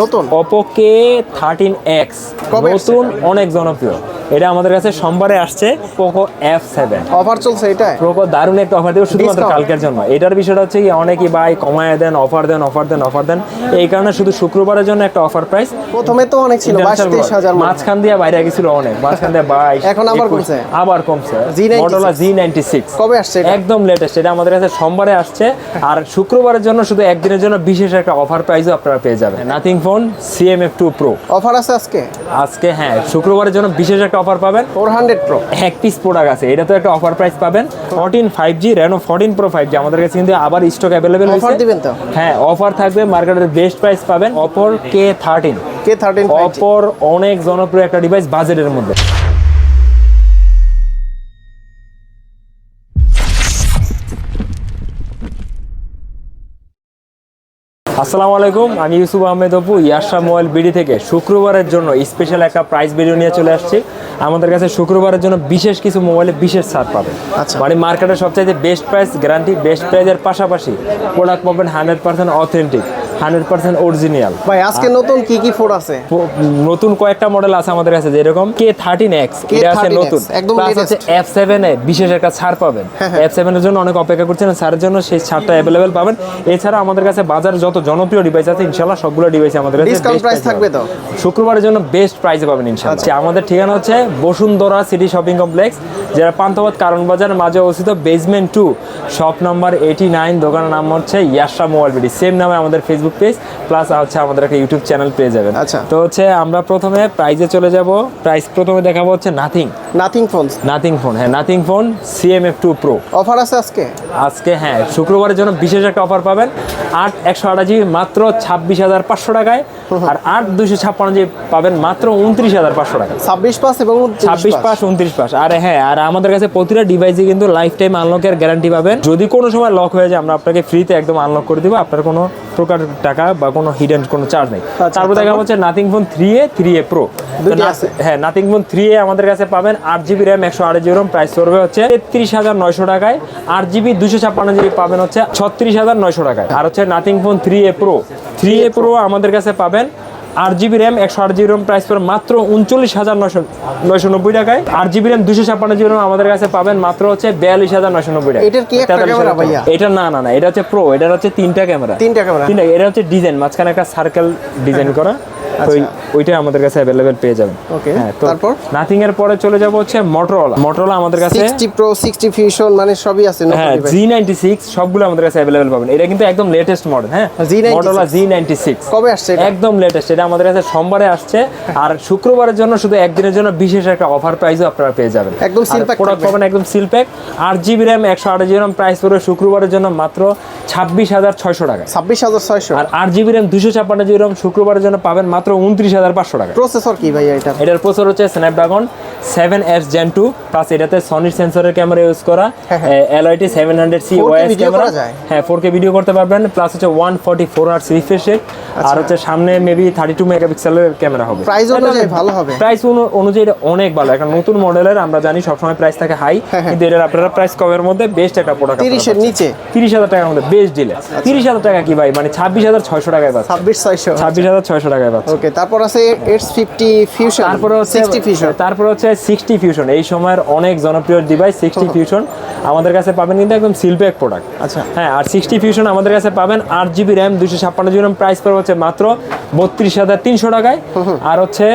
নতুন অপোকে thirteen x নতুন অনেক জনপ্রিয়। এটা আমাদের কাছে সোমবারে আসছে পোকো এফ সেভেন অফার চলছে এটা প্রোকো দারুণ একটা অফার দেবো শুধুমাত্র কালকের জন্য। এটার বিষয়টা হচ্ছে কি অনেকেই ভাই কমায় দেন অফার দেন অফার দেন অফার দেন। এই কারণে শুধু শুক্রবারের জন্য একটা অফার প্রাইস প্রথমে তো অনেক ছিল বাইশ তেইশ হাজার মতো। মাঝখান দিয়ে বাইরে গেছিল অনেক মাঝখান দিয়ে বাইশ এখন আবার 21, কমছে? আবার কমছে। Z96 মডেলা জি নাইনটি সিক্স কবে আসছে একদম লেটেস্ট এটা আমাদের কাছে সোমবারে আসছে। আর শুক্রবারের জন্য শুধু একদিনের জন্য বিশেষ একটা অফার প্রাইসও আপনারা পেয়ে যাবেন। Nothing phone CMF two pro offer আছে আজকে? আজকে হ্যাঁ শুক্রবারের জন্য বিশেষ একটা অফার পাবেন। ফোর হান্ড্রেড প্রো এক পিস প্রোডাক্ট আছে এটা তো একটা অফার প্রাইস পাবেন। Fourteen five G Reno fourteen pro five G আমাদের কাছে কিন্তু আবার স্টক অ্যাভেলেবেল অফার দিবেন তো? হ্যাঁ অফার থাকবে মার্কেটের বেস্ট প্রাইস পাবেন অপর কে থার্টিন কে থার্টিন অপর অনেক জনপ্রিয় একটা ডিভাইস বাজেটের মধ্যে। আসসালামু আলাইকুম আমি ইউসুফ আহমেদ অপু ইয়াশা মোবাইল বিডি থেকে। শুক্রবারের জন্য স্পেশাল একটা প্রাইস ভিডিও নিয়ে চলে আসছি। আমাদের কাছে শুক্রবারের জন্য বিশেষ কিছু মোবাইলে বিশেষ ছাড় পাবেন। আচ্ছা। মানে মার্কেটের সবচাইতে বেস্ট প্রাইস গ্যারান্টি বেস্ট প্রাইসের পাশাপাশি প্রোডাক্ট পাবেন hundred percent authentic hundred percent original. ভাই আজকে নতুন কি কি ফোন আছে? নতুন কয়েকটা মডেল আছে আমাদের কাছে যেরকম কে থার্টিন এক্স এটা আছে নতুন। একদম এফ সেভেন এ বিশেষ একটা ছাড় পাবেন। হ্যাঁ, হ্যাঁ। এফ সেভেনের জন্য অনেক অপেক্ষা করছেন ছাড়ের জন্য সেই ছাড়টা অ্যাভেলেবেল পাবেন। এছাড়া আমাদের কাছে বাজারে যত জনপ্রিয় ডিভাইস আছে ইনশাল্লাহ সবগুলো ডিভাইস আমাদের কাছে price price থাকবে তো? শুক্রবারের জন্য বেস্ট প্রাইসে পাবেন আচ্ছা, আমাদের ঠিকানা হচ্ছে বসুন্ধরা সিটি শপিং কমপ্লেক্স যারা পান্থপথ কারণ বাজার মাঝে অবস্থিত basement two shop number eighty nine দোকানের নাম হচ্ছে ইয়াশা মোবাইল বিডি সেম নামে আমাদের ফেসবুক পেজ প্লাস হচ্ছে আমাদের একটা ইউটিউব চ্যানেল পেয়ে যাবেন। আচ্ছা। তো হচ্ছে আমরা প্রথমে প্রাইজে চলে যাব। প্রাইস প্রথমে দেখাবো হচ্ছে nothing nothing phone nothing phone হ্যাঁ nothing phone CMF two pro offer আছে আজকে? আজকে হ্যাঁ শুক্রবারের জন্য বিশেষ একটা অফার পাবেন। আট একশো আটা জিবি মাত্র ছাব্বিশ হাজার পাঁচশো টাকায়। আর আট দুশো ছাপ্পান্ন জিবি পাবেন মাত্র উনত্রিশ হাজার পাঁচশো টাকা ছাব্বিশ পাস এবং ছাব্বিশ পাস উনত্রিশ পাস আর হ্যাঁ আর আমাদের কাছে প্রতিটা ডিভাইসে কিন্তু লাইফ টাইম আনলকের গ্যারান্টি পাবেন। যদি কোনো সময় লক হয়ে যায় আমরা আপনাকে ফ্রিতে একদম আনলক করে দিব। আপনার কোনো প্রকার টাকা বা কোনো হিডেন কোনো চার্জ নেই। তারপর? দেখা হচ্ছে nothing phone three A three A pro হ্যাঁ নাথিং ফোন থ্রি এ আমাদের কাছে পাবেন। আট জিবি র্যাম একশো আট জিবি প্রাইস পড়বে হচ্ছে তেত্রিশ হাজার নয়শো টাকায়। আট জিবি দুশো ছাপ্পান্ন জিবি পাবেন হচ্ছে ছত্রিশ হাজার নয়শো টাকায়। আর হচ্ছে nothing phone three A pro three A pro আমাদের কাছে পাবেন আট জিবি র্যাম একশো আট জিবি র্যাম প্রাইস পড়ে মাত্র উনচল্লিশ হাজার নশো নয়শো নব্বই টাকায়। আট জিবি র্যাম দুশো ছাপ্পান্ন জিবি র্যাম আমাদের কাছে পাবেন মাত্র হচ্ছে বিয়াল্লিশ হাজার নয়শো নব্বই টাকা এটার কি একটা 43,000 ক্যামেরা টাকা। ভাইয়া? এটা না না না এটা হচ্ছে প্রো এটা হচ্ছে তিনটা ক্যামেরা তিনটা ক্যামেরা তিনটা এটা হচ্ছে ডিজাইন মাঝখানে একটা সার্কেল ডিজাইন করা। তো ওই- আমাদের কাছে অ্যাভেলেবেল পেয়ে যাবেন। আচ্ছা। Okay, হ্যাঁ তারপর? নাথিং এর পরে চলে যাব হচ্ছে মোটরোলা মোটরোলা আমাদের কাছে সিক্সটি প্রো সিক্সটি ফিউশন মানে সবই আছে হ্যাঁ সবগুলো আমাদের কাছে অ্যাভেলেবেল পাবেন। এটা কিন্তু একদম লেটেস্ট মডেল হ্যাঁ? Z96 মোটরোলা কবে আসছে এটা? একদম লেটেস্ট এটা আমাদের কাছে সোমবারে আসছে। আর শুক্রবারের জন্য শুধু একদিনের জন্য বিশেষ একটা অফার প্রাইসও আপনারা পেয়ে যাবেন। একদম seal pack প্রোডাক্ট। পাবেন একদম সিল প্যাক আট জিবি র্যাম একশো আট জিবি র্যাম প্রাইস পড়বে শুক্রবারের জন্য মাত্র ছাব্বিশ হাজার ছয়শো টাকা ছাব্বিশ হাজার ছয়শো। আর আট জিবি র্যাম দুশো ছাপ্পান্ন জিবি র্যাম শুক্রবারের জন্য পাবেন মাত্র উনত্রিশ হাজার পাঁচশো টাকা। প্রসেসর কি ভাইয়া এটা? এটার প্রসেসর হচ্ছে Snapdragon seven S Gen two plus এটাতে সনির সেন্সরের ক্যামেরা ইউজ করা LIT seven hundred C 4K wise camera হ্যাঁ ফোর কে ভিডিও করতে পারবেন প্লাস হচ্ছে one forty four hertz refresh আর হচ্ছে সামনে মেবি থার্টি টু মেগাপিক্সেলের ক্যামেরা হবে। Price অনুযায়ী ভালো হবে। প্রাইস অনুযায়ী এটা অনেক ভালো এখন নতুন মডেলের আমরা জানি সবসময় প্রাইস থাকে হাই হ্যাঁ, হ্যাঁ। কিন্তু এটার আপনারা প্রাইস কমের মধ্যে বেস্ট একটা প্রোডাক্ট তিরিশের নিচে। তিরিশ হাজার টাকার মধ্যে বেস্ট ডিলে তিরিশ হাজার টাকা কি ভাই? মানে ছাব্বিশ হাজার ছয়শো টাকায় পাচ্ছে ছাব্বিশ ছয়শো। ছাব্বিশ হাজার ছয়শো টাকায় পাচ্ছে ওকে তারপর আছে এটস ফিফটি ফিউশন তারপর হচ্ছে সিক্সটি ফিউশন তারপর হচ্ছে সিক্সটি ফিউশন এই সময়ের অনেক জনপ্রিয় ডিভাইস সিক্সটি ফিউশন আমাদের কাছে পাবেন কিন্তু একদম সিলপ্যাক প্রোডাক্ট আচ্ছা। হ্যাঁ আর সিক্সটি ফিউশন আমাদের কাছে পাবেন আট জিবি র্যাম দুশো ছাপ্পান্ন জিবি র্যাম প্রাইস পড়বে হচ্ছে মাত্র বত্রিশ হাজার তিনশো টাকায়। আর হচ্ছে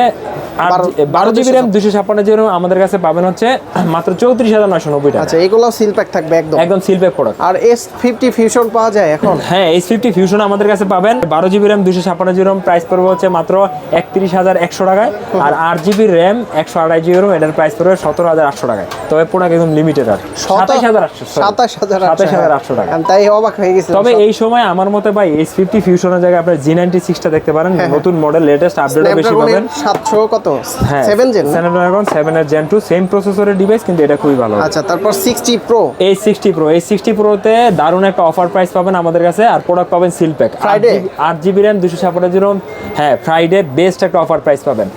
বারো- জিবি র্যাম দুশো ছাপ্পান্ন জিবি র্যাম আমাদের কাছে পাবেন হচ্ছে মাত্র চৌত্রিশ হাজার নয়শো নব্বই টাকা। আচ্ছা এগুলো সিল প্যাক থাকবে একদম। একদম সিলপ্যাক প্রোডাক্ট আর এস ফিফটি ফিউশন পাওয়া যায় এখন? হ্যাঁ এইচ ফিফটি ফিউশন আমাদের কাছে পাবেন। বারো জিবি র্যাম দুশো ছাপ্পান্ন জিবি র্যাম প্রাইস পড়বে হচ্ছে মাত্র একত্রিশ হাজার একশো টাকায়। আর আট জিবি র্যাম একশো আড়াই জিবি র্যাম এটার প্রাইস পড়বে সতেরো হাজার আটশো টাকায়। তবে প্রোডাক্ট একদম লিমিটেড আর। সাতাশ হাজার আটশো সাতাশ হাজার সাতাশ হাজার আটশো টাকা। তাই অবাক হয়ে গেছি তবে এই সময় আমার মতে ভাই এস ফিফটি ফিউশনের জায়গায় আপনার জি নাইনটি সিক্সটা দেখতে পারেন। নতুন মডেল লেটেস্ট আপডেট বেশি পাবেন। সাতশো কত? হ্যাঁ। সেভেন জেন স্ন্যাপড্রাগন সেভেন এর জেন টু সেম প্রসেসরের ডিভাইস কিন্তু এটা খুবই ভালো। আচ্ছা তারপর সিক্সটি প্রো এই সিক্সটি প্রো এই সিক্সটি প্রোতে দারুণ একটা অফার প্রাইস পাবেন আমাদের কাছে আর প্রোডাক্ট পাবেন সিল প্যাক ফ্রাইডে আট জিবি দুশো ছাপ্পান্ন জিবি হ্যাঁ ফ্রাইডে বেস্ট একটা অফার প্রাইস পাবেন।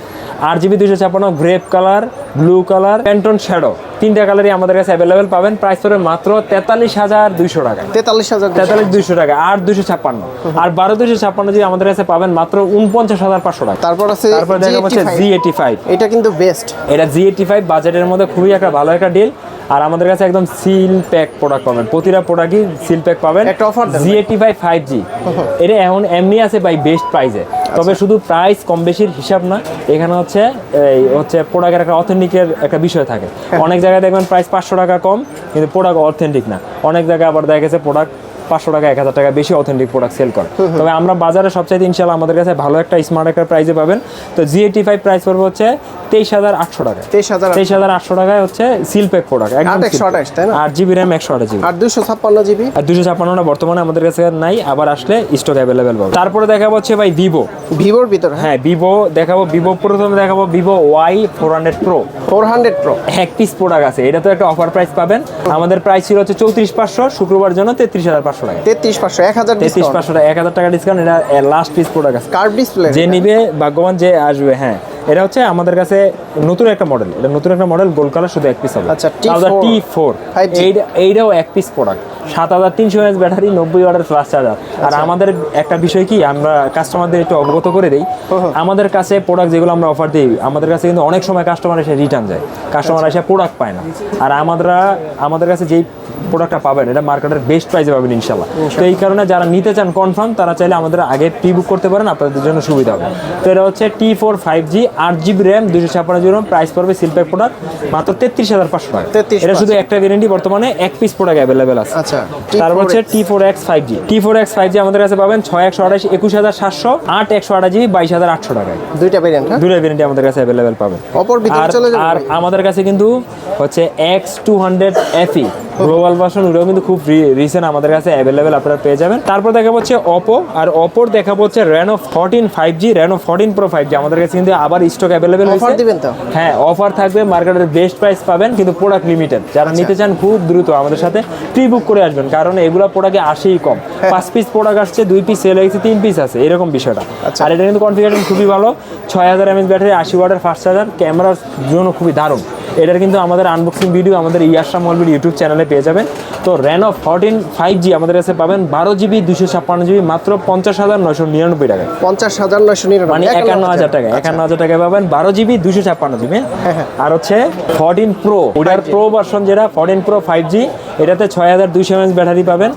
আট জিবি দুশো ছাপ্পান্ন grape colour blue colour Pantone shadow তিনটা কালারই আমাদের কাছে অ্যাভেলেবেল পাবেন। প্রাইস পড়বে মাত্র তেতাল্লিশ হাজার দুইশো টাকা তেতাল্লিশ হাজার তেতাল্লিশ দুইশো টাকা আর দুইশো ছাপ্পান্ন। আর বারো দুইশো ছাপ্পান্ন যদি আমাদের কাছে পাবেন মাত্র উনপঞ্চাশ হাজার পাঁচশো টাকা। তারপর আছে তারপর দেখা যাচ্ছে জি এইটি ফাইভ এটা কিন্তু বেস্ট এটা জি এইটি ফাইভ বাজেটের মধ্যে খুবই একটা ভালো একটা ডিল আর আমাদের কাছে একদম সিল প্যাক প্রোডাক্ট পাবেন। প্রতিটা প্রোডাক্টই সিল প্যাক পাবেন। একটা অফার দেন G eighty five five G এটা এখন এমনি আছে বাই বেস্ট প্রাইসে তবে শুধু প্রাইস কম বেশির হিসাব না এখানে হচ্ছে এই হচ্ছে প্রোডাক্টের একটা অথেন্টিকের একটা বিষয় থাকে। অনেক জায়গায় দেখবেন প্রাইস পাঁচশো টাকা কম কিন্তু প্রোডাক্ট অথেন্টিক না। অনেক জায়গায় আবার দেখা গেছে প্রোডাক্ট পাঁচশো টাকা এক হাজার টাকা বেশি অথেন্টিক প্রোডাক্ট সেল করে। তবে আমরা বাজারে সবচাইতে ইনশাল্লাহ আমাদের কাছে ভালো একটা স্মার্ট একটা প্রাইসে পাবেন। তো জি এইটি ফাইভ প্রাইস পড়বে হচ্ছে তেইশ হাজার আটশো টাকা। তেইশ হাজার তেইশ হাজার আটশো টাকায় হচ্ছে সিলপ্যাক প্রোডাক্ট একদম একশো আঠাশ, তাই না? আট জিবি র্যাম একশো আট জিবি আর দুশো ছাপ্পান্ন জিবি আর দুশো ছাপ্পান্নটা বর্তমানে আমাদের কাছে নাই আবার আসলে স্টক অ্যাভেলেবেল পাবে। তারপরে দেখাবো হচ্ছে ভাই ভিভো ভিভোর ভিতরে হ্যাঁ? ভিভো দেখাবো ভিভো প্রথমে দেখাবো Vivo Y four hundred pro four hundred pro এক পিস প্রোডাক্ট আছে এটা তো একটা অফার প্রাইস পাবেন। আমাদের প্রাইস ছিল হচ্ছে চৌত্রিশ পাঁচশো শুক্রবার জন্য তেত্রিশ হাজার পাঁচশো টাকা। তেত্রিশ পাঁচশো এক হাজার তেত্রিশ পাঁচশো টাকা এক হাজার টাকা ডিসকাউন্ট এটা লাস্ট পিস প্রোডাক্ট আছে। কার্ড ডিসপ্লে যে নিবে ভাগ্যবান যে আসবে হ্যাঁ। এটা হচ্ছে আমাদের কাছে নতুন একটা মডেল এটা নতুন একটা মডেল গোল কালার শুধু এক পিস হবে। আচ্ছা, T4 টি ফোর 5G এইটাও এক পিস প্রোডাক্ট সাত হাজার তিনশো এমএস ব্যাটারি নব্বই ওয়াটের ফ্লাশ চার্জার আর আচ্ছা। আমাদের একটা বিষয় কি আমরা কাস্টমারদের একটু অবগত করে দিই। আমাদের কাছে প্রোডাক্ট যেগুলো আমরা অফার দিই আমাদের কাছে কিন্তু অনেক সময় কাস্টমার এসে রিটার্ন যায়। কাস্টমার এসে প্রোডাক্ট পায় না। আর আমরা আমাদের কাছে যেই প্রোডাক্টটা পাবেন এটা মার্কেটের বেস্ট প্রাইসে পাবেন ইনশাল্লাহ তো এই কারণে যারা নিতে চান কনফার্ম তারা চাইলে আমাদের আগে প্রি বুক করতে পারেন আপনাদের জন্য সুবিধা হবে। তো এটা হচ্ছে টি ফোর ফাইভ জি আট জিবি র্যাম দুশো ছাপ্পান্ন জিবি র্যাম প্রাইস পড়বে সিলপ্যাক প্রোডাক্ট মাত্র তেত্রিশ হাজার পাঁচশো টাকা। 33,500 এটা শুধু একটা ভ্যারেন্টি বর্তমানে এক পিস প্রোডাক্ট অ্যাভেলেবেল আছে। আচ্ছা তারপর হচ্ছে T four X five G T four X five G আমাদের কাছে পাবেন ছয় একশো আঠাশ একুশ হাজার সাতশো আট একশো আঠাশ জিবি বাইশ হাজার আটশো টাকায়। দুইটা ভেরিয়েন্ট হ্যাঁ? দুটো ভ্যারেন্টি আমাদের কাছে অ্যাভেলেবেল পাবেন। অপর ভিতরে আর চলে যাব আর আমাদের কাছে কিন্তু হচ্ছে এক্স টু হান্ড্রেড এফি গ্লোবাল ভার্সন ওটাও কিন্তু খুব রিসেন্ট আমাদের কাছে অ্যাভেলেবেল আপনারা পেয়ে যাবেন তারপর দেখা হচ্ছে অপো আর অপোর দেখা হচ্ছে Reno fourteen five G Reno fourteen pro five G আমাদের কাছে কিন্তু আবার স্টক অ্যাভেলেবেল Offer দিবেন তো? হ্যাঁ অফার থাকবে মার্কেটের বেস্ট প্রাইস পাবেন কিন্তু প্রোডাক্ট লিমিটেড যারা আচ্ছা। নিতে চান খুব দ্রুত আমাদের সাথে প্রি বুক করে আসবেন কারণ এগুলো প্রোডাক্টে আসেই কম হ্যাঁ। পাঁচ পিস প্রোডাক্ট আসছে দুই পিস সেল হয়েছে তিন পিস আছে এরকম বিষয়টা আচ্ছা। আর এটা কিন্তু কনফিগারেশন খুবই ভালো ছয় হাজার এমএস ব্যাটারি আশি ওয়াটের ফাস্ট চার্জার ক্যামেরার জন্য খুবই দারুণ এটার কিন্তু আমাদের আনবক্সিং ভিডিও আমাদের ইয়াসা মলবির ইউটিউব চ্যানেলে পেয়ে যাবেন। তো র্যানো ফোরটিন ফাইভ জি আমাদের কাছে পাবেন বারো জিবি দুশো ছাপ্পান্ন জিবি মাত্র পঞ্চাশ হাজার নয়শো নিরানব্বই টাকা পঞ্চাশ হাজার নয়শো নিরানব্বই মানে একান্ন হাজার টাকা। একান্ন হাজার টাকায় পাবেন বারো জিবি দুশো ছাপ্পান্ন জিবি আর হচ্ছে ফোরটিন প্রো ওটার প্রো ভার্সন যেটা ফোরটিন প্রো ফাইভ জি এটাতে ছয় হাজার দুইশো এমএস ব্যাটারি পাবেন।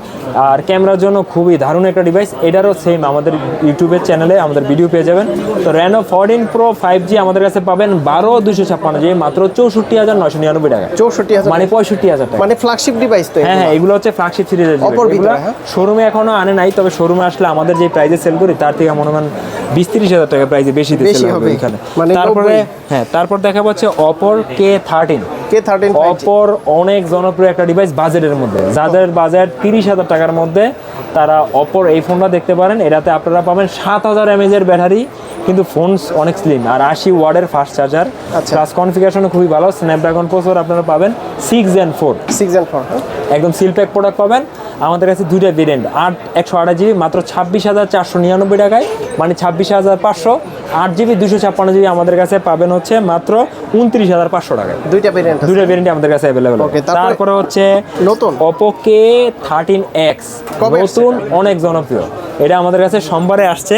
আর ক্যামেরার জন্য খুবই দারুণ একটা ডিভাইস এটারও সেম আমাদের ইউটিউবের চ্যানেলে আমাদের ভিডিও পেয়ে যাবেন। তো Reno fourteen pro five G আমাদের কাছে পাবেন বারো দুশো ছাপ্পান্ন জিবি মাত্র চৌষট্টি হাজার নয়শো নিরানব্বই টাকা। চৌষট্টি হাজার মানে পঁয়ষট্টি হাজার টাকা। মানে ফ্ল্যাগশিপ ডিভাইস তো হ্যাঁ হ্যাঁ এগুলো হচ্ছে ফ্ল্যাগশিপ সিরিজের? শোরুমে এখনও আনে নাই তবে শোরুমে আসলে আমাদের যে প্রাইসে সেল করি তার থেকে মনে হয় বিশ তিরিশ হাজার টাকা প্রাইসে বেশি সেল হবে। এখানে। মানে তারপরে হ্যাঁ তারপর দেখা পাচ্ছে অপর কে থার্টিন কে থার্টিন অপর অনেক জনপ্রিয় একটা ডিভাইস বাজেটের মধ্যে। যাদের বাজেট তিরিশ হাজার টাকার মধ্যে তারা অপর এই ফোনটা দেখতে পারেন। এটাতে আপনারা পাবেন সাত হাজার এমএজের ব্যাটারি কিন্তু ফোন অনেক স্লিম আর আশি ওয়ার্ডের ফাস্ট চার্জার। প্লাস কনফিগারেশনও খুবই ভালো স্ন্যাপড্রাগন প্রসেসর আপনারা পাবেন six and four six and four একদম সিল প্যাক প্রোডাক্ট পাবেন। আমাদের কাছে দুইটা ভেরিয়েন্ট আট একশো আঠাশ জিবি মাত্র ছাব্বিশ হাজার চারশো নিরানব্বই টাকায় মানে ছাব্বিশ হাজার পাঁচশো। আট জিবি দুশো ছাপ্পান্ন জিবি আমাদের কাছে পাবেন হচ্ছে মাত্র উনত্রিশ হাজার পাঁচশো টাকায়। দুইটা ভেরিয়েন্ট দুইটা ভেরিয়েন্ট আমাদের কাছে অ্যাভেলেবেল তারপরে- হচ্ছে নতুন? ওপো কে থার্টিন এক্স নতুন অনেক জনপ্রিয়। এটা আমাদের কাছে সোমবারে আসছে।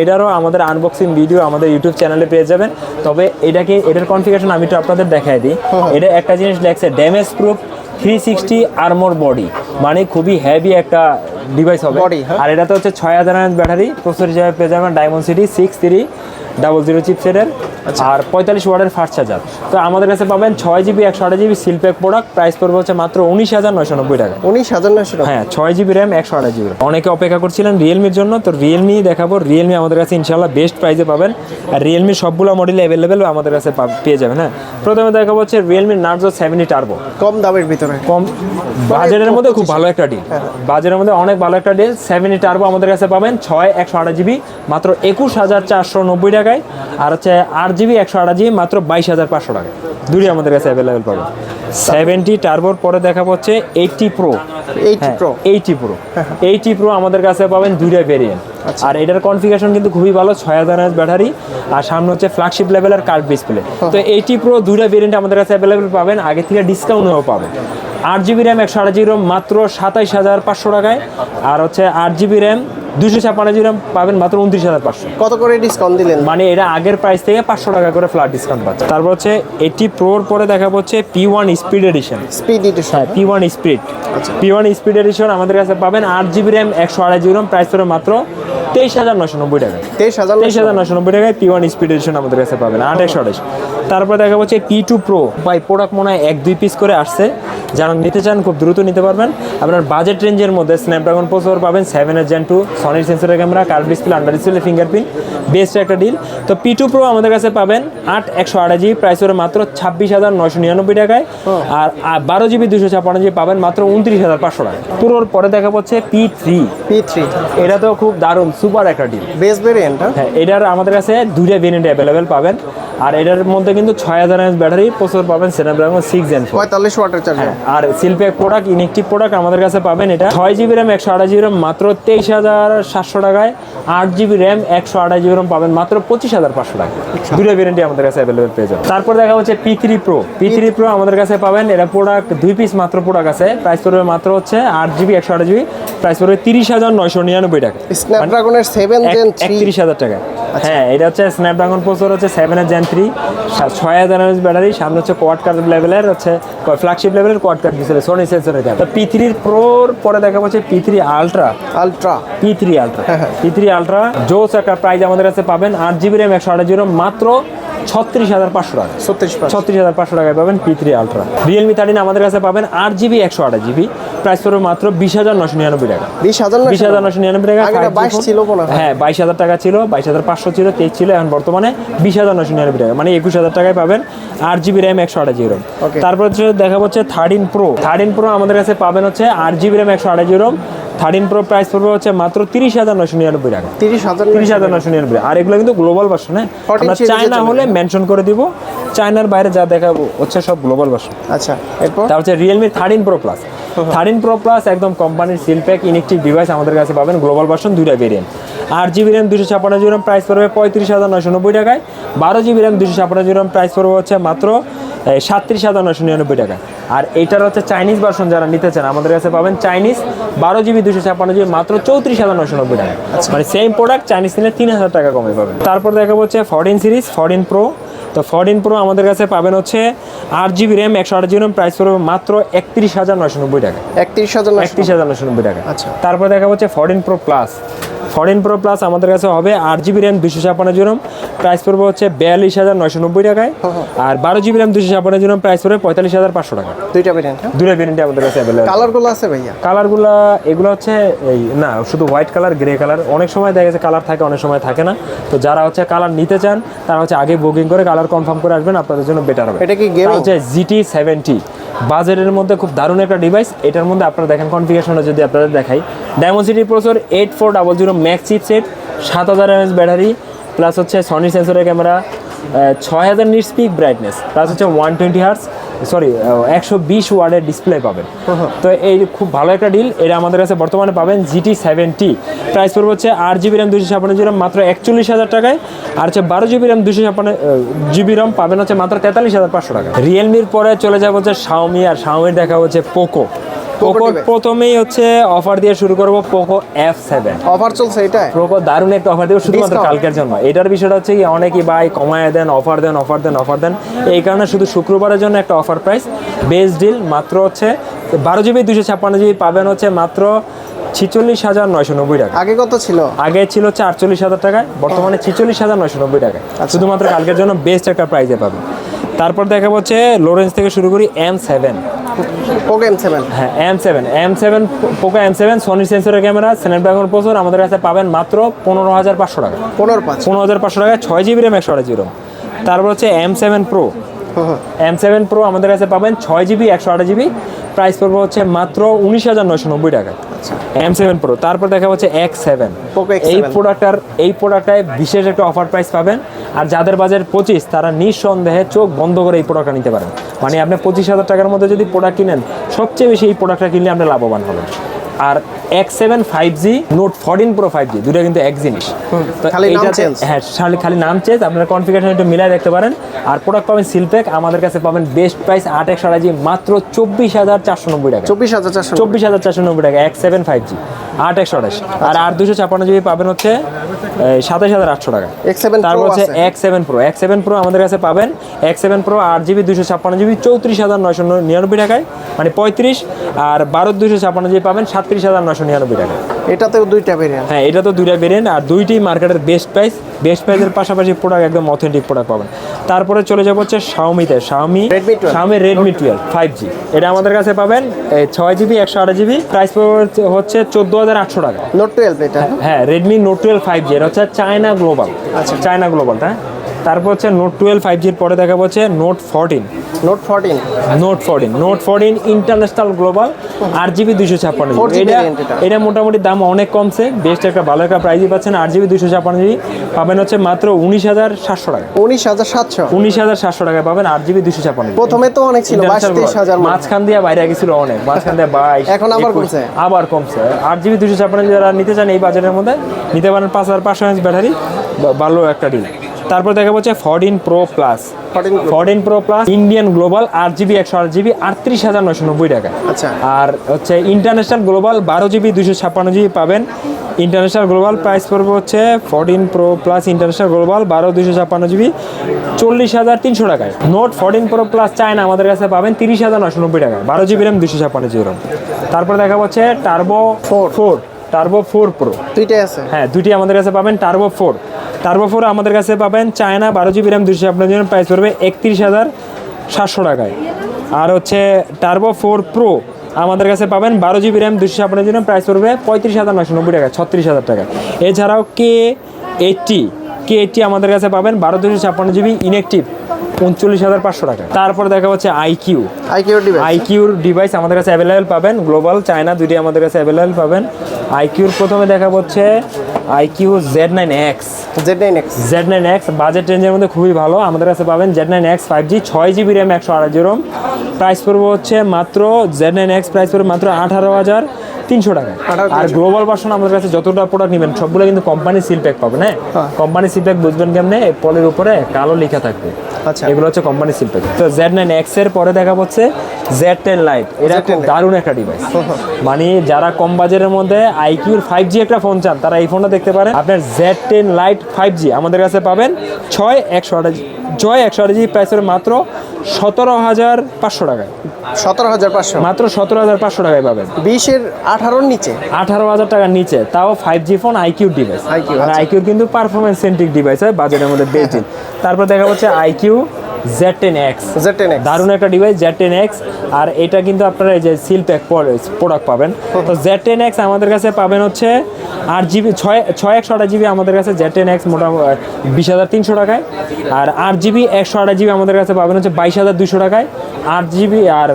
এটারও আমাদের আনবক্সিং ভিডিও আমাদের ইউটিউব চ্যানেলে পেয়ে যাবেন। তবে এটাকে এটার কনফিগারেশন আমি একটু আপনাদের দেখাই দিই। এটা একটা জিনিস লেখছে damage proof three sixty armour body মানে খুবই হ্যাভি একটা ডিভাইস হবে। আর এটা আর এটাতে হচ্ছে ছয় হাজার ব্যাটারি প্রসেসর হিসাবে পেয়ে যাবেন। Dimensity six three double zero চিপসেটের। আর পঁয়তাল্লিশ ওয়ার্ডের ফাস্ট চার্জার তো আমাদের কাছে পাবেন ছয় জিবি একশো আঠাশ জিবি সিলপ্যাক প্রোডাক্ট প্রাইস পড়বে হচ্ছে মাত্র উনিশ হাজার নয়শো নব্বই টাকা। উনিশ হাজার নয়শো টাকা হ্যাঁ ছয় জিবি র্যাম একশো আঠাশ জিবি অনেকে অপেক্ষা করছিলেন রিয়েলমির জন্য তো রিয়েলমি দেখাবো। রিয়েলমি আমাদের কাছে ইনশাল্লাহ বেস্ট প্রাইসে পাবেন। আর রিয়েলমির সবগুলো মডেল অ্যাভেলেবেল আমাদের কাছে পেয়ে যাবেন হ্যাঁ। প্রথমে দেখাবো হচ্ছে রিয়েলমির নার্জো সেভেন্টি টার্বো কম দামের ভিতরে। কম বাজারের মধ্যে খুব ভালো একটা ডিল বাজারের মধ্যে অনেক ভালো একটা ডিল সেভেন্টি টার্বো আমাদের কাছে পাবেন ছয় একশো আঠাশ জিবি মাত্র একুশ হাজার চারশো নব্বই টাকায়। আর হচ্ছে আট জিবি একশো আঠাশ জিবি মাত্র বাইশ হাজার পাঁচশো টাকা। দুটি আমাদের কাছে অ্যাভেলেবেল পাবেন সেভেন্টি টার্বোর পরে দেখাবো হচ্ছে eighty pro eighty pro eighty pro eighty pro আমাদের কাছে পাবেন দুইটা ভেরিয়েন্ট আর এটার কনফিগারেশন কিন্তু খুবই ভালো ছয় হাজার ব্যাটারি আর সামনে হচ্ছে ফ্ল্যাগশিপ লেভেলের কার্ড ডিসপ্লে তো এইটি প্রো দুইটা ভেরিয়েন্ট আমাদের কাছে অ্যাভেলেবেল পাবেন। আগে থেকে ডিসকাউন্টও পাবেন। আট জিবি র্যাম একশো আট জিবি মাত্র সাতাইশ হাজার পাঁচশো টাকায়। আর হচ্ছে আট জিবি র্যাম দুশো ছাপ্পান্ন জিবি পাবেন মাত্র উনত্রিশ হাজার পাঁচশো। কত করে ডিসকাউন্ট দিলেন? মানে এটা আগের প্রাইস থেকে পাঁচশো টাকা করে ফ্ল্যাট ডিসকাউন্ট পাচ্ছে। তারপর হচ্ছে এটি প্রোর পরে দেখা হচ্ছে P one speed edition speed edition হ্যাঁ P one speed. P one speed edition আমাদের কাছে পাবেন আট জিবি র্যাম একশো আড়াই জিবি র্যাম প্রাইস পড়ে মাত্র তেইশ হাজার নশো নব্বই টাকা। তেইশ হাজার তেইশ হাজার নশো নব্বই টাকায় পি ওয়ান স্পিড এডিশন আমাদের কাছে পাবেন আট একশো আঠাশ তারপর দেখা হচ্ছে পি টু প্রো ভাই প্রোডাক্ট মনে হয় এক দুই পিস করে আসছে। যারা নিতে চান খুব দ্রুত নিতে পারবেন। আপনার বাজেট রেঞ্জের মধ্যে স্ন্যাপড্রাগন প্রসেসর পাবেন সেভেনের জেন টু সনির সেন্সরের ক্যামেরা কার display under display fingerprint best একটা ডিল তো পি টু প্রো আমাদের কাছে পাবেন আট একশো আঠাশ জিবি প্রাইস ওর মাত্র ছাব্বিশ হাজার নয়শো নিরানব্বই টাকায়। আর বারো জিবি দুশো ছাপ্পান্ন জিবি পাবেন মাত্র উনত্রিশ হাজার পাঁচশো টাকা পুরোর পরে দেখা হচ্ছে পি থ্রি পি থ্রি এটা তো খুব দারুণ সুপার একটা ডিল বেস ভেরিয়েন্ট হ্যাঁ? এটার আমাদের কাছে দুইটা ভেরিয়েন্ট অ্যাভেলেবেল পাবেন। আর এটার মধ্যে কিন্তু ছয় হাজার এমএস ব্যাটারি প্রচুর পাবেন স্ন্যাপড্রাগন সিক্স এন পঁয়তাল্লিশ ওয়াটের চার্জার আর শিল্পের প্রোডাক্ট ইনেকটিভ প্রোডাক্ট আমাদের কাছে পাবেন এটা। ছয় জিবি র্যাম একশো আঠাশ জিবি র্যাম মাত্র তেইশ হাজার সাতশো টাকায়। আট জিবি র্যাম একশো আঠাশ জিবি র্যাম পাবেন মাত্র পঁচিশ হাজার পাঁচশো টাকা দুটো ভেরিয়েন্টই আমাদের কাছে অ্যাভেলেবেল পেয়ে যাবেন। তারপর দেখা হচ্ছে P three pro P three pro আমাদের কাছে পাবেন। এটা প্রোডাক্ট দুই পিস মাত্র প্রোডাক্ট আছে। প্রাইস পড়বে মাত্র হচ্ছে আট জিবি একশো আঠাশ জিবি প্রাইস পড়বে তিরিশ হাজার নয়শো নিরানব্বই টাকা স্ন্যাপড্রাগনের সেভেন জেন একত্রিশ হাজার টাকা হ্যাঁ এটা হচ্ছে স্ন্যাপড্রাগন প্রসেসর হচ্ছে সেভেনের জেন থ্রি ছয় হাজার এমএস ব্যাটারি সামনে হচ্ছে কোয়াড কার্ড লেভেলের হচ্ছে ফ্ল্যাগশিপ লেভেলের কোয়াড কার্ড ডিসপ্লে সোনি সেন্সরের ক্যামেরা পি থ্রির প্রোর পরে দেখা যাচ্ছে P three ultra ultra P three ultra. P three ultra জোস একটা প্রাইস আমাদের কাছে পাবেন আট জিবি র্যাম একশো আঠাশ জিরো মাত্র ছত্রিশ হাজার পাঁচশো টাকা। ছত্রিশ ছত্রিশ হাজার পাঁচশো টাকায় পাবেন P three ultra Realme thirteen আমাদের কাছে পাবেন আট জিবি একশো আঠাশ জিবি প্রাইস পড়বে মাত্র বিশ হাজার নশো নিরানব্বই টাকা। বিশ হাজার বিশ হাজার নশো নিরানব্বই টাকা বাইশ ছিল হ্যাঁ। বাইশ হাজার টাকা ছিল বাইশ হাজার পাঁচশো ছিল তেইশ ছিল এখন বর্তমানে বিশ হাজার নশো নিরানব্বই টাকা। মানে একুশ হাজার টাকায় পাবেন আট জিবি র্যাম একশো আঠাশ জিরো. তারপর হচ্ছে দেখা হচ্ছে থার্টিন প্রো। থার্টিন প্রো আমাদের কাছে পাবেন হচ্ছে আট জিবি র্যাম একশো আঠাশ জিরো থার্টিন প্রো প্রাইস পড়বে হচ্ছে মাত্র তিরিশ হাজার নশো নিরানব্বই টাকা। তিরিশ হাজার তিরিশ হাজার নশো নিরানব্বই। আর এগুলো কিন্তু গ্লোবাল ভার্সন হ্যাঁ? 14 আমরা চায়না হলে মেনশন করে দিব। চায়নার বাইরে যা দেখাবো হচ্ছে সব গ্লোবাল ভার্সন আচ্ছা এরপর? তার হচ্ছে Realme thirteen pro plus thirteen pro plus একদম কোম্পানির সিল প্যাক ইনেকটিভ ডিভাইস আমাদের কাছে পাবেন গ্লোবাল ভার্সন দুইটা ভেরিয়েন্ট আট জিবি র্যাম দুশো ছাপ্পান্ন জিবি র্যাম প্রাইস পড়বে পঁয়ত্রিশ হাজার নশো নব্বই টাকায়। বারো জিবি র্যাম দুশো ছাপ্পান্ন জিবি র্যাম প্রাইস পড়বে হচ্ছে মাত্র সাতত্রিশ হাজার নশো নিরানব্বই টাকা আর এইটার হচ্ছে চাইনিজ ভার্সন যারা নিতে চান আমাদের কাছে পাবেন চাইনিজ বারো জিবি দুশো ছাপ্পান্ন জিবি মাত্র চৌত্রিশ হাজার নশো নব্বই টাকা মানে সেম প্রোডাক্ট চাইনিজ নিলে তিন হাজার টাকা কমে পাবেন। তারপর দেখা হচ্ছে ফরটিন সিরিজ ফরটিন প্রো তো ফরটিন প্রো আমাদের কাছে পাবেন হচ্ছে আট জিবি র্যাম একশো আট জিবি র্যাম প্রাইস পড়বে মাত্র একত্রিশ হাজার নয়শো নব্বই টাকা। একত্রিশ হাজার একত্রিশ হাজার নয়শো নব্বই টাকা। আচ্ছা। তারপর দেখা হচ্ছে fourteen pro plus fourteen pro plus আমাদের কাছে হবে আট জিবি র্যাম দুশো ছাপ্পান্ন জিবি র্যাম প্রাইস পড়বে হচ্ছে বিয়াল্লিশ হাজার নয়শো নব্বই টাকায়। আর বারো জিবি র্যাম দুশো ছাপ্পান্ন জিবি র্যাম প্রাইস পড়বে পঁয়তাল্লিশ হাজার পাঁচশো টাকা। দুইটা ভেরিয়েন্ট হ্যাঁ? আমাদের কাছে অ্যাভেলেবল কালারগুলো আছে ভাইয়া? কালারগুলো এগুলো হচ্ছে এই না শুধু হোয়াইট কালার গ্রে কালার অনেক সময় দেখা গেছে কালার থাকে অনেক সময় থাকে না। তো যারা হচ্ছে কালার নিতে চান তারা হচ্ছে আগে বুকিং করে কালার কনফার্ম করে আসবেন আপনাদের জন্য বেটার হবে। এটা কি গেমিং হচ্ছে জিটি সেভেন্টি বাজেটের মধ্যে খুব দারুণ একটা ডিভাইস এটার মধ্যে আপনারা দেখেন কনফিগারেশনটা যদি আপনাদের দেখাই। Dimensity processor eight four double zero max chipset সাত হাজার এমএস ব্যাটারি প্লাস হচ্ছে সনি সেন্সরের ক্যামেরা ছয় হাজার নিট স্পিক ব্রাইটনেস প্লাস হচ্ছে ওয়ান টোয়েন্টি হার্স সরি একশো বিশ ওয়ার্ডের ডিসপ্লে পাবেন। তো এই খুব ভালো একটা ডিল এটা আমাদের কাছে বর্তমানে পাবেন জিটি সেভেন্টি প্রাইস পড়বে হচ্ছে আট জিবি র্যাম দুশো ছাপান্ন জিবি র্যাম মাত্র একচল্লিশ হাজার টাকায়। আর হচ্ছে বারো জিবি র্যাম দুশো ছাপান্ন জিবি র্যাম পাবেন হচ্ছে মাত্র তেতাল্লিশ হাজার পাঁচশো টাকা রিয়েলমির পরে চলে যাব হচ্ছে শাওমি আর শাওমির দেখা হচ্ছে পোকো পোকো প্রথমেই হচ্ছে অফার দিয়ে শুরু করব পোকো এফ সেভেন অফার চলছে এটা প্রোকো দারুণ একটা অফার দেবো শুধুমাত্র কালকের জন্য। এটার বিষয়টা হচ্ছে কি অনেকেই ভাই কমায় দেন অফার দেন অফার দেন অফার দেন। এই কারণে শুধু শুক্রবারের জন্য একটা অফার প্রাইস বেস্ট ডিল মাত্র হচ্ছে বারো জিবি দুশো ছাপ্পান্ন জিবি পাবেন হচ্ছে মাত্র ছিচল্লিশ হাজার নয়শো নব্বই টাকা। আগে কত ছিল? আগে ছিল হচ্ছে আটচল্লিশ হাজার টাকায় বর্তমানে ছিচল্লিশ হাজার নয়শো নব্বই টাকা শুধুমাত্র কালকের জন্য বেস্ট একটা প্রাইজে পাবেন। তারপর দেখা হচ্ছে লোরেন্স থেকে শুরু করি M seven okay M seven হ্যাঁ M seven M seven Poco M seven Sony সেন্সরের ক্যামেরা স্ন্যাপড্রাগন প্রসেসর আমাদের কাছে পাবেন মাত্র পনেরো হাজার পাঁচশো টাকা। পনেরো পাঁচ। পনেরো হাজার পাঁচশো টাকায় ছয় জিবি র্যাম একশো আঠাশ জিরো তারপর হচ্ছে M seven pro M seven pro আমাদের কাছে পাবেন ছয় জিবি একশো আঠাশ জিবি প্রাইস পড়বে হচ্ছে মাত্র উনিশ হাজার নয়শো নব্বই টাকা এম সেভেন প্রো তারপর দেখা হচ্ছে এক্স সেভেন Poco X7 এই প্রোডাক্টটার এই প্রোডাক্টটায় বিশেষ একটা অফার প্রাইস পাবেন। আর যাদের বাজার পঁচিশ, তারা নিঃসন্দেহে চোখ বন্ধ করে এই প্রোডাক্টটা নিতে পারেন। মানে আপনি পঁচিশ হাজার টাকার মধ্যে যদি প্রোডাক্ট কিনেন, সবচেয়ে বেশি এই প্রোডাক্টটা কিনলে আপনি লাভবান হবেন। আর X seven five G note fourteen pro five G দুটো কিন্তু এক জিনিস। তো এইটাতে- হ্যাঁ খালি নাম চেঞ্জ আপনারা কনফিগারেশন একটু মিলাই দেখতে পারেন। আর প্রোডাক্ট পাবেন সিলপ্যাক আমাদের কাছে পাবেন বেস্ট প্রাইস আট একশো আড়াই মাত্র চব্বিশ হাজার চারশো নব্বই টাকা। চব্বিশ হাজার চারশো চব্বিশ হাজার চারশো নব্বই টাকা এক সেভেন ফাইভ জি আট একশো আঠাশ আর আট দুশো ছাপান্ন জিবি পাবেন হচ্ছে সাতাশ হাজার আটশো টাকা। এক্স সেভেন তারপর হচ্ছে এক সেভেন প্রো এক সেভেন প্রো আমাদের কাছে পাবেন এক সেভেন প্রো আট জিবি দুশো ছাপ্পান্ন জিবি চৌত্রিশ হাজার নয়শো নিরানব্বই টাকায় মানে পঁয়ত্রিশ আর বারো দুশো ছাপ্পান্ন জিবি পাবেন সাতত্রিশ হাজার নয়শো নিরানব্বই টাকা। এটাতেও দুইটা ভেরিয়েন্ট হ্যাঁ এটা তো দুইটা ভেরিয়েন্ট আর দুইটি মার্কেটের বেস্ট প্রাইস বেস্ট প্রাইসের পাশাপাশি প্রোডাক্ট একদম অথেন্টিক প্রোডাক্ট পাবেন। তারপরে চলে যাব হচ্ছে শাওমিতে Xiaomi Redmi 12 Xiaomi Redmi twelve five G এটা আমাদের কাছে পাবেন ছয় জিবি একশো আট জিবি প্রাইস হচ্ছে চোদ্দ হাজার আটশো টাকা। নোট টুয়েলভ এটা হ্যাঁ? Redmi note twelve five G এটা হচ্ছে চায়না গ্লোবাল আচ্ছা। চায়না গ্লোবালটা হ্যাঁ? তারপর হচ্ছে নোট টুয়েলভ ফাইভ জির পরে দেখা হচ্ছে note fourteen note fourteen note fourteen note fourteen international global আট জিবি দুশো ছাপ্পান্ন এটা এটা। মোটামুটি দাম অনেক কমছে বেস্ট একটা ভালো একটা প্রাইজই পাচ্ছেন আট জিবি দুশো ছাপ্পান্ন জিবি পাবেন হচ্ছে মাত্র উনিশ হাজার সাতশো টাকা। উনিশ হাজার সাতশো। উনিশ হাজার সাতশো টাকায় পাবেন আট জিবি দুশো ছাপ্পান্ন প্রথমে তো অনেক ছিল বাইশ হাজার মাঝখান দিয়ে বাইরে গেছিল অনেক মাঝখান দিয়ে বাইশ এখন আবার কমছে। আবার কমছে। আট জিবি দুশো ছাপ্পান্ন যারা নিতে চান এই বাজারের মধ্যে নিতে পারেন পাঁচ হাজার পাঁচশো ব্যাটারি ভালো একটা ডিল তারপর দেখা যাচ্ছে fourteen pro plus 14 Pro। Fourteen pro plus Indian global আট জিবি একশো আট জিবি আটত্রিশ হাজার নশো নব্বই টাকা। আচ্ছা। আর হচ্ছে ইন্টারন্যাশনাল গ্লোবাল বারো জিবি দুশো ছাপ্পান্ন জিবি পাবেন। ইন্টারন্যাশনাল গ্লোবাল প্রাইস পড়বে হচ্ছে fourteen pro plus international global বারো দুশো ছাপ্পান্ন জিবি চল্লিশ হাজার তিনশো টাকায়। Note fourteen pro plus China আমাদের কাছে পাবেন তিরিশ হাজার নশো নব্বই টাকা। বারো জিবি র্যাম দুশো ছাপ্পান্ন জিবি র্যাম তারপর দেখা হচ্ছে turbo four four turbo four pro দুইটাই আছে। হ্যাঁ দুটি আমাদের কাছে পাবেন টার্বো ফোর ফোর আমাদের কাছে পাবেন চায়না বারো জিবি র্যাম দুশো আপনার জন্য প্রাইস পড়বে একত্রিশ হাজার সাতশো টাকায়। আর হচ্ছে টার্বো ফোর প্রো আমাদের কাছে পাবেন বারো জিবি র্যাম দুশো আপনার জন্য প্রাইস পড়বে পঁয়ত্রিশ হাজার নশো নব্বই টাকা, ছত্রিশ হাজার টাকা। এছাড়াও কে এইটটি কে এইটটি আমাদের কাছে পাবেন বারো দুশো ছাপ্পান্ন জিবি ইনএক্টিভ উনচল্লিশ হাজার পাঁচশো টাকা। তারপর দেখা হচ্ছে আইকিউ আইকিউর ডিভাইস আইকিউর ডিভাইস আমাদের কাছে অ্যাভেলেবেল পাবেন গ্লোবাল চায়না দুটি আমাদের কাছে অ্যাভেলেবেল পাবেন। আইকিউর প্রথমে দেখা হচ্ছে iQOO Z nine X Z nine X Z nine X budget রেঞ্জের মধ্যে খুবই ভালো। আমাদের কাছে পাবেন Z nine X five G ছয় জিবি র্যাম একশো আড়াই জিরো প্রাইস পড়বে হচ্ছে মাত্র জেড নাইন এক্স প্রাইস পড়বে মাত্র আঠারো হাজার তিনশো টাকা। আর গ্লোবাল ভার্সন আমাদের কাছে যতটা প্রোডাক্ট নেবেন সবগুলো কিন্তু কোম্পানি সিল প্যাক পাবেন হ্যাঁ। কোম্পানি সিল প্যাক বুঝবেন কেমনে? পলের উপরে কালো লেখা থাকবে। এগুলো হচ্ছে কোম্পানি প্যাক তো জেড নাইন এক্সের পরে দেখা হচ্ছে জেড টেন লাইট এটা খুব দারুণ একটা ডিভাইস মানে যারা কম বাজারের মধ্যে আইকিউর ফাইভ জি একটা ফোন চান তারা এই ফোনটা দেখতে পারেন। আপনার Z ten lite five G আমাদের কাছে পাবেন ছয় একশো আঠাশ ছয় একশো আঠাশ প্রাইসের মাত্র সতেরো হাজার পাঁচশো টাকায়। সতেরো হাজার পাঁচশো। মাত্র সতেরো হাজার পাঁচশো টাকায় পাবেন। বিশের আঠারোর নিচে। আঠারো হাজার টাকার নিচে তাও five G phone iQOO device আর আচ্ছা। আইকিউর কিন্তু পারফরমেন্স সেন্ট্রিক ডিভাইস হয় বাজেটের মধ্যে বেস্ট তারপর দেখা হচ্ছে iQOO Z ten X Z ten X দারুণ একটা ডিভাইস জেড টেন এক্স আর এটা কিন্তু আপনারা এই যে সিল প্যাক প্রোডাক্ট পাবেন। তো জেড টেন এক্স আমাদের কাছে পাবেন হচ্ছে আট জিবি ছয় ছয় একশো আঠাশ জিবি আমাদের কাছে জেড টেন এক্স মোটামুটি বিশ হাজার তিনশো টাকায়। আর আট জিবি একশো আঠাশ জিবি আমাদের কাছে পাবেন হচ্ছে বাইশ হাজার দুশো টাকায়। আট জিবি আর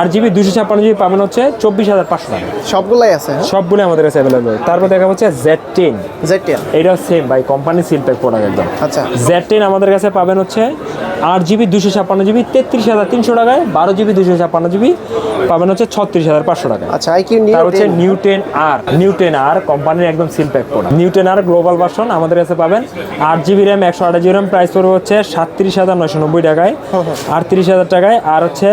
আট জিবি দুশো ছাপ্পান্ন জিবি পাবেন হচ্ছে চব্বিশ হাজার পাঁচশো টাকা সবগুলাই আছে সবগুলোই আমাদের কাছে অ্যাভেলেবল তারপর দেখা হচ্ছে জেড টেন। Z ten. এটাও সেম ভাই কোম্পানি সিল প্যাক প্রোডাক্ট একদম। আচ্ছা। জেড টেন আমাদের কাছে পাবেন হচ্ছে আট জিবি দুশো ছাপ্পান্ন জিবি তেত্রিশ হাজার তিনশো টাকায়। বারো জিবি দুশো ছাপ্পান্ন জিবি পাবেন হচ্ছে ছত্রিশ হাজার পাঁচশো টাকা আচ্ছা তার হচ্ছে Neo ten R Neo ten R কোম্পানির একদম seal pack product Neo ten R global version আমাদের কাছে পাবেন। আট জিবি র্যাম একশো আঠাশ জিবি র্যাম প্রাইস পড়বে হচ্ছে সাতত্রিশ হাজার নশো নব্বই টাকায়। আটত্রিশ হাজার টাকায় আর হচ্ছে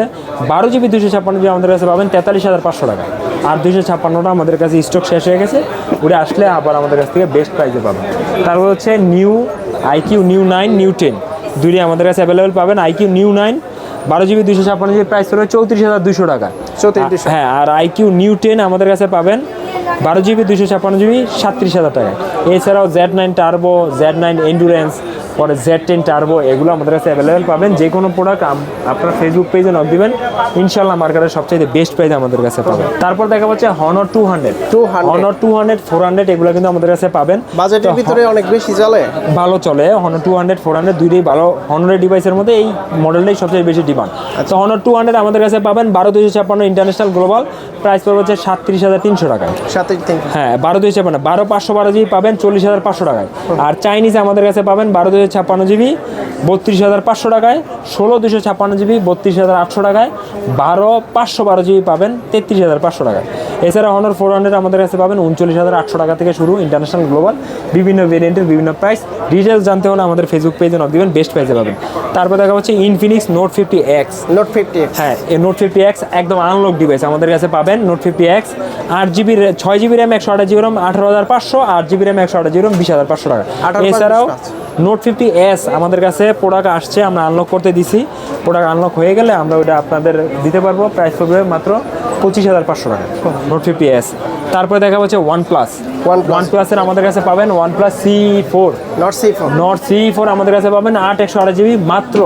বারো জিবি দুশো ছাপ্পান্ন জিবি আমাদের কাছে পাবেন তেতাল্লিশ হাজার পাঁচশো টাকায়। আর দুশো ছাপ্পান্নটা আমাদের কাছে স্টক শেষ হয়ে গেছে ওটা আসলে আবার আমাদের কাছ থেকে বেস্ট প্রাইসে পাবেন। তারপর হচ্ছে Neo iQOO Neo nine Neo ten দুইটি আমাদের কাছে অ্যাভেলেবেল পাবেন আইকিউ নিউ নাইন বারো জিবি দুশো ছাপ্পান্ন জিবি প্রাইস পড়বে চৌত্রিশ হাজার দুশো টাকা চৌত্রিশ হ্যাঁ আর আইকিউ নিউ টেন আমাদের কাছে পাবেন বারো জিবি দুশো ছাপ্পান্ন জিবি সাতত্রিশ হাজার টাকা। এছাড়াও Z nine turbo Z nine endurance পরে জেড টেন টার্বো এগুলো আমাদের কাছে অ্যাভেলেবেল পাবেন। যে কোনো প্রোডাক্ট আপনার ফেসবুক পেজে নক দিবেন। ইনশাল্লাহ মার্কেটের সবচেয়ে বেস্ট প্রাইস আমাদের কাছে পাবেন। তারপর দেখা যাচ্ছে Honor two hundred 200 Honor two hundred four hundred এগুলো কিন্তু আমাদের কাছে পাবেন। বাজেটের ভিতরে অনেক বেশি চলে। ভালো চলে। Honor two hundred four hundred দুইটাই ভালো। হনারের ডিভাইসের মধ্যে এই মডেলটাই সবচেয়ে বেশি ডিমান্ড তো হনার টু হান্ড্রেড আমাদের কাছে পাবেন বারো দুইশো ছাপ্পান্ন ইন্টারন্যাশনাল গ্লোবাল প্রাইস পড়বে হচ্ছে সাতত্রিশ হাজার তিনশো টাকায়। হ্যাঁ বারো দুইশো ছাপ্পান্ন। বারো পাঁচশো বারো জিবি পাবেন চল্লিশ হাজার পাঁচশো টাকায়। আর চাইনিজ আমাদের কাছে পাবেন বারো দুইশো ছাপ্পান্ন জিবি বত্রিশ হাজার পাঁচশো টাকায় ষোলো দুশো ছাপ্পান্ন জিবি বত্রিশ হাজার আটশো টাকায় বারো পাঁচশো বারো জিবি পাবেন তেত্রিশ হাজার পাঁচশো টাকায়। এছাড়া হনার ফোর হান্ড্রেড আমাদের কাছে পাবেন উনচল্লিশ হাজার আটশো টাকা থেকে শুরু ইন্টারন্যাশনাল গ্লোবাল বিভিন্ন ভেরিয়েন্টের বিভিন্ন প্রাইস ডিটেলস জানতে হলে আমাদের ফেসবুক পেজে নক দিবেন বেস্ট প্রাইসে পাবেন। তারপর দেখা হচ্ছে Infinix Note fifty X Note fifty হ্যাঁ এই নোট ফিফটি এক্স একদম আনলক ডিভাইস আমাদের কাছে পাবেন নোট ফিফটি এক্স আট জিবি ছয় জিবি র্যাম একশো আঠাশ জিবি র্যাম আঠারো হাজার পাঁচশো আট জিবি র্যাম একশো আঠাশ জিবি র্যাম বিশ হাজার পাঁচশো টাকা। এছাড়াও পাঁচশো। নোট ফিফটি এস আমাদের কাছে প্রোডাক্ট আসছে আমরা আনলক করতে দিছি। প্রোডাক্ট আনলক হয়ে গেলে আমরা ওইটা আপনাদের দিতে পারব। প্রাইস পড়বে মাত্র পঁচিশ হাজার পাঁচশো টাকা। নোট ফিফটি এস তারপরে দেখা হচ্ছে ওয়ান প্লাস। ওয়ান প্লাসের আমাদের কাছে পাবেন OnePlus C four Nord C four Nord C four আমাদের কাছে পাবেন আট একশো আঠাশ জিবি মাত্র।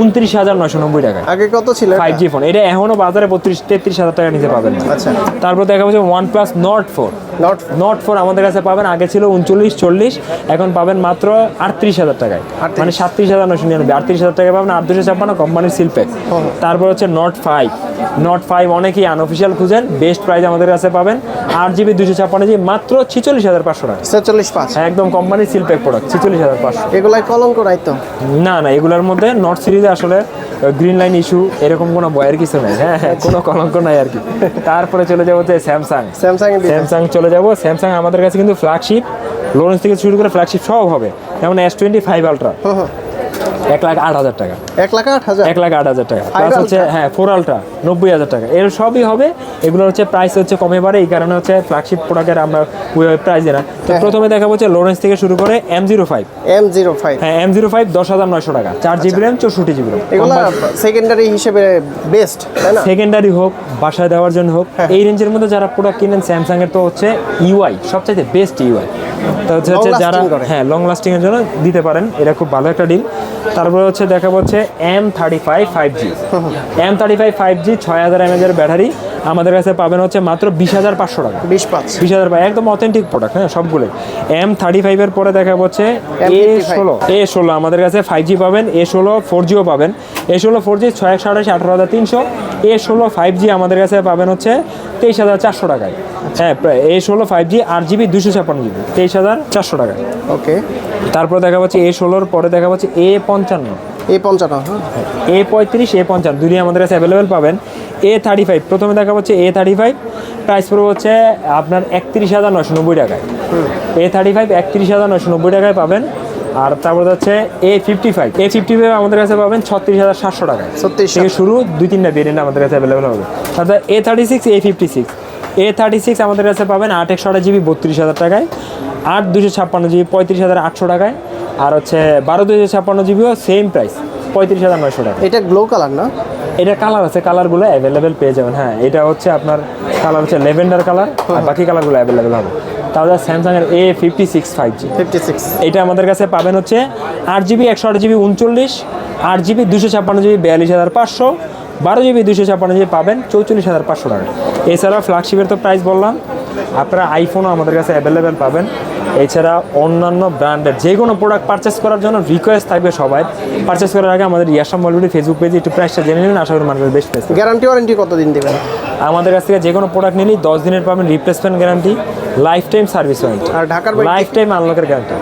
উনত্রিশ হাজার নয়শো নব্বই টাকা আগে কত ছিল ফাইভ জি ফোন এটা এখনও বাজারে বত্রিশ তেত্রিশ হাজার টাকা নিতে পাবেন। আচ্ছা। তারপর দেখা যাচ্ছে OnePlus Nord four Nord Nord four আমাদের কাছে পাবেন আগে ছিল উনচল্লিশ চল্লিশ এখন পাবেন মাত্র আটত্রিশ হাজার টাকায়। মানে সাতত্রিশ হাজার নশো নিরানব্বই। আটত্রিশ হাজার টাকায় পাবেন আট দুশো ছাপ্পান্ন কোম্পানির সিলপ্যাক তারপর হচ্ছে নট ফাইভ নট ফাইভ অনেকেই আনঅফিসিয়াল খুঁজেন বেস্ট প্রাইস আমাদের কাছে পাবেন। আট জিবি দুশো ছাপ্পান্ন জিবি মাত্র ছিচল্লিশ হাজার পাঁচশো টাকা। ছেচল্লিশ পাঁচ। হ্যাঁ, একদম কোম্পানির সিলপ্যাক প্রোডাক্ট ছিচল্লিশ হাজার পাঁচশো। এগুলাই কলঙ্ক নাই তো? না না এগুলোর মধ্যে নর্থ সিরিজে আসলে গ্রিন লাইন ইস্যু এরকম কোনো বয়ের কিছু নেই। হ্যাঁ হ্যাঁ কোনো কলঙ্ক নাই আর কি। তারপরে চলে যাব যে স্যামসাং স্যামসাং স্যামসাং চলে যাব। স্যামসাং আমাদের কাছে কিন্তু ফ্ল্যাগশিপ লোরেন্স থেকে শুরু করে ফ্ল্যাগশিপ সব হবে। যেমন এস টোয়েন্টি ফাইভ আলট্রা। এক লাখ আট হাজার টাকা। এক লাখ আট হাজার? এক লাখ আট হাজার টাকা। প্লাস হচ্ছে হ্যাঁ ফোর আলট্রা নব্বই হাজার টাকা। এর সবই হবে এগুলো হচ্ছে প্রাইস হচ্ছে কমে বাড়ে এই কারণে হচ্ছে ফ্ল্যাগশিপ প্রোডাক্টের আমরা প্রাইস দিই না। তো হ্যাঁ। প্রথমে দেখাবো হচ্ছে লোরেন্স থেকে শুরু করে M zero five M zero five হ্যাঁ এম জিরো ফাইভ দশ হাজার নয়শো টাকা। চার জিবি র্যাম চৌষট্টি জিবি র্যাম এগুলা সেকেন্ডারি হিসেবে বেস্ট তাই না? সেকেন্ডারি হোক বাসায় দেওয়ার জন্য হোক হ্যাঁ। এই রেঞ্জের মধ্যে যারা প্রোডাক্ট কিনেন স্যামসাং এর তো হচ্ছে ইউআই সবচাইতে বেস্ট ইউআই তো হচ্ছে হচ্ছে যারা হ্যাঁ লং লাস্টিং এর জন্য দিতে পারেন এটা খুব ভালো একটা ডিল তারপরে হচ্ছে দেখা হচ্ছে M thirty five five G M thirty five five G ছয় হাজার এমএজের ব্যাটারি আমাদের কাছে পাবেন হচ্ছে মাত্র বিশ হাজার পাঁচশো টাকা। বিশ পাঁচ। বিশ হাজার একদম অথেন্টিক প্রোডাক্ট হ্যাঁ সবগুলোই। এম থার্টি ফাইভের পরে দেখা হচ্ছে এ M55 ষোলো। এ ষোলো আমাদের কাছে ফাইভ জি পাবেন এ ষোলো ফোর জিও পাবেন। এ ষোলো ফোর জি ছয় একশো আঠাশ আঠারো হাজার তিনশো। এ ষোলো ফাইভ জি আমাদের কাছে পাবেন হচ্ছে তেইশ হাজার চারশো টাকায়। হ্যাঁ প্রায় এ ষোলো ফাইভ জি আট জিবি দুশো ছাপ্পান্ন জিবি তেইশ হাজার চারশো টাকায়। ওকে। তারপর দেখা পাচ্ছে এ ষোলোর পরে দেখা পাচ্ছে এ পঞ্চান্ন। এ পঞ্চান্ন হ্যাঁ। এ পঁয়ত্রিশ এ পঞ্চান্ন দুটোই আমাদের কাছে অ্যাভেলেবেল পাবেন। এ থার্টি ফাইভ প্রথমে দেখা পাচ্ছে এ থার্টি ফাইভ প্রাইস পড়বে হচ্ছে আপনার একত্রিশ হাজার নশো নব্বই টাকায়। এ থার্টি ফাইভ একত্রিশ হাজার নশো নব্বই টাকায় পাবেন। আর তারপর হচ্ছে A fifty five A fifty five আমাদের কাছে পাবেন ছত্রিশ হাজার সাতশো টাকা। 36,700 থেকে শুরু দুই তিনটা ভেরিয়েন্ট আমাদের কাছে অ্যাভেলেবেল হবে। তারপর A thirty six A fifty six A thirty six আমাদের কাছে পাবেন আট একশো আঠাশ জিবি বত্রিশ হাজার টাকায় আট দুশো ছাপ্পান্ন জিবি পঁয়ত্রিশ হাজার আটশো টাকায় আর হচ্ছে বারো দুশো ছাপ্পান্ন জিবিও সেম প্রাইস পঁয়ত্রিশ হাজার নয়শো টাকা এটা গ্লো কালার না? এটা কালার আছে কালারগুলো অ্যাভেলেবেল পেয়ে যাবেন হ্যাঁ। এটা হচ্ছে আপনার কালার হচ্ছে লেভেন্ডার কালার আর বাকি কালারগুলো অ্যাভেলেবেল হবে। তাহলে স্যামসাং এর A fifty six five G fifty six এটা আমাদের কাছে পাবেন হচ্ছে আট জিবি একশো আট জিবি উনচল্লিশ। আট জিবি দুশো ছাপ্পান্ন জিবি বিয়াল্লিশ হাজার পাঁচশো। বারো জিবি দুশো ছাপ্পান্ন জিবি পাবেন চৌচল্লিশ হাজার পাঁচশো টাকা এছাড়া ফ্ল্যাগশিপের তো প্রাইস বললাম। আপনারা আইফোনও আমাদের কাছে অ্যাভেলেবেল পাবেন। এছাড়া অন্যান্য ব্র্যান্ডের যে কোনো প্রোডাক্ট পারচেস করার জন্য রিকোয়েস্ট থাকবে সবাই। পারচেস করার আগে আমাদের ইয়াসাম মলবিডি ফেসবুক পেজে একটু প্রাইসটা জেনে নিন আশা করি মানুষের বেশ প্রাইস গ্যারান্টি ওয়ারেন্টি কতদিন দিবেন? আমাদের কাছ থেকে যে কোনো প্রোডাক্ট নিলেই দশ দিনের পাবেন replacement guarantee lifetime service warranty আর ঢাকার লাইফ টাইম আনলকের গ্যারান্টি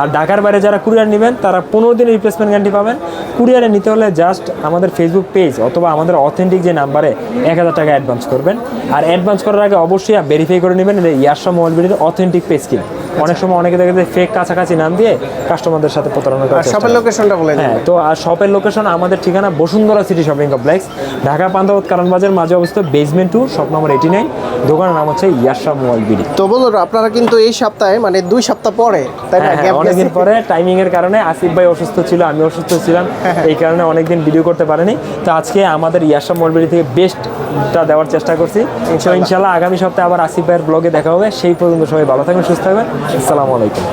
আর ঢাকার বাইরে যারা কুরিয়ার নেবেন তারা পনেরো দিনের রিপ্লেসমেন্ট গ্যারান্টি পাবেন। কুরিয়ারে নিতে হলে জাস্ট আমাদের ফেসবুক পেজ অথবা আমাদের অথেন্টিক যে নাম্বারে এক হাজার টাকা অ্যাডভান্স করবেন। আর অ্যাডভান্স করার আগে অবশ্যই ভেরিফাই করে নেবেন ইয়ারশা মোবাইল বিডির অথেন্টিক পেজ কিনা। অনেক সময় অনেকে দেখে যে ফেক কাছাকাছি নাম দিয়ে কাস্টমারদের সাথে প্রতারণা চেষ্টা শপের লোকেশনটা বলে হ্যাঁ তো আর শপের লোকেশন আমাদের ঠিকানা Bashundhara city shopping complex Dhaka পান্তাবত কারণ বাজার মাঝে অবস্থিত বেসমেন্ট টু শপ নম্বর এইটি নাইন দোকানের নাম হচ্ছে ইয়াশা মোবাইল বিডি তো বন্ধুরা আপনারা কিন্তু এই সপ্তাহে মানে দুই সপ্তাহ পরে তাই না? হ্যাঁ, হ্যাঁ, অনেকদিন পরে টাইমিং এর কারণে আসিফ ভাই অসুস্থ ছিল আমি অসুস্থ ছিলাম হ্যাঁ, এই কারণে অনেকদিন ভিডিও করতে পারিনি। তো আজকে আমাদের ইয়াসা মোলবিডি থেকে বেস্টটা দেওয়ার চেষ্টা করছি। তো ইনশাল্লাহ। আগামী সপ্তাহে আবার আসিফ ভাইয়ের ব্লগে দেখা হবে। সেই পর্যন্ত সবাই ভালো থাকবেন সুস্থ থাকবেন। আসসালামু আলাইকুম।